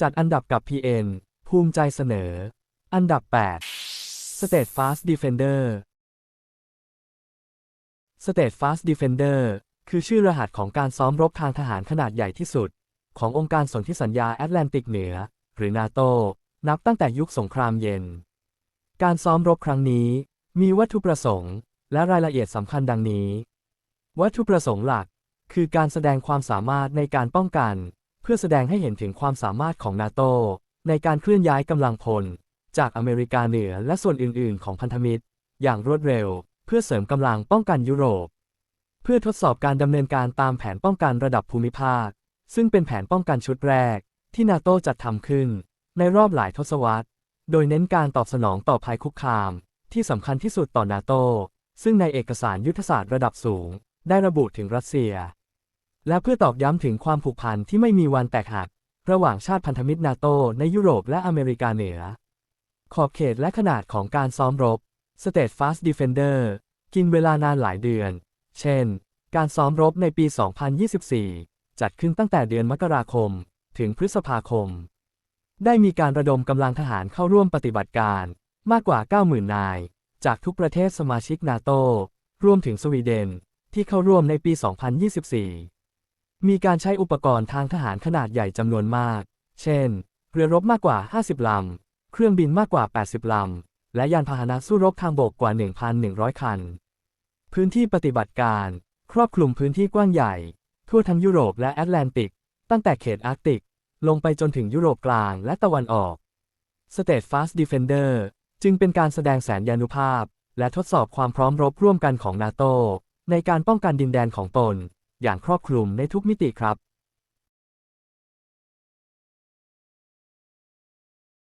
จัดอันดับกับ PN ภูมิใจเสนอ อันดับ 8 State Fast Defender State Fast Defender คือชื่อรหัสของการซ้อมรบทางทหารขนาดใหญ่ที่สุด ขององค์การสนธิสัญญาแอตแลนติกเหนือ หรือนาโตนับตั้งแต่ยุคสงครามเย็น การซ้อมรบครั้งนี้ มีวัตถุประสงค์ และรายละเอียดสำคัญดังนี้ วัตถุประสงค์หลัก คือการแสดงความสามารถในการป้องกัน พื่อแสดงให้เห็นถึงความสามารถของนาโตในการเคลื่อนย้ายกำลังพล จากอเมริกาเหนือและส่วนอื่น ๆ ของพันธมิตร อย่างรวดเร็ว เพื่อเสริมกำลังป้องกันยุโรป เพื่อทดสอบการดำเนินการตามแผนป้องกันระดับภูมิภาค ซึ่งเป็นแผนป้องกันชุดแรก ที่นาโตจัดทำขึ้น ในรอบหลายทศวรรษ โดยเน้นการตอบสนองต่อภัยคุกคาม ที่สำคัญที่สุดต่อนาโตซึ่งในเอกสารยุทธศาสตร์ระดับสูง ได้ระบุถึงรัสเซีย และเพื่อตอกย้ำถึงความผูกพันที่ไม่มีวันแตกหัก ระหว่างชาติพันธมิตรนาโตในยุโรปและอเมริกาเหนือ ขอบเขตและขนาดของการซ้อมรบ State Fast Defender กินเวลานานหลายเดือน เช่น การซ้อมรบในปี 2024 จัดขึ้นตั้งแต่เดือนมกราคม ถึงพฤษภาคม ได้มีการระดมกำลังทหารเข้าร่วมปฏิบัติการมากกว่า 90,000 นาย จากทุกประเทศสมาชิกนาโตรวมถึงสวีเดน ที่เข้าร่วมในปี 2024 มีการใช้อุปกรณ์ทางทหารขนาดใหญ่จำนวนมาก เช่น เรือรบมากกว่า 50 ลำ เครื่องบินมากกว่า 80 ลำ และยานพาหนะสู้รบทางบกกว่า 1,100 คัน พื้นที่ปฏิบัติการ ครอบคลุมพื้นที่กว้างใหญ่ ทั่วทั้งยุโรปและแอตแลนติก ตั้งแต่เขตอาร์กติก ลงไปจนถึงยุโรปกลางและตะวันออก State Fast Defender จึงเป็นการแสดงแสนยานุภาพ และทดสอบความพร้อมรบร่วมกันของนาโตในการป้องกันดินแดนของตน อย่างครอบคลุมในทุกมิติครับ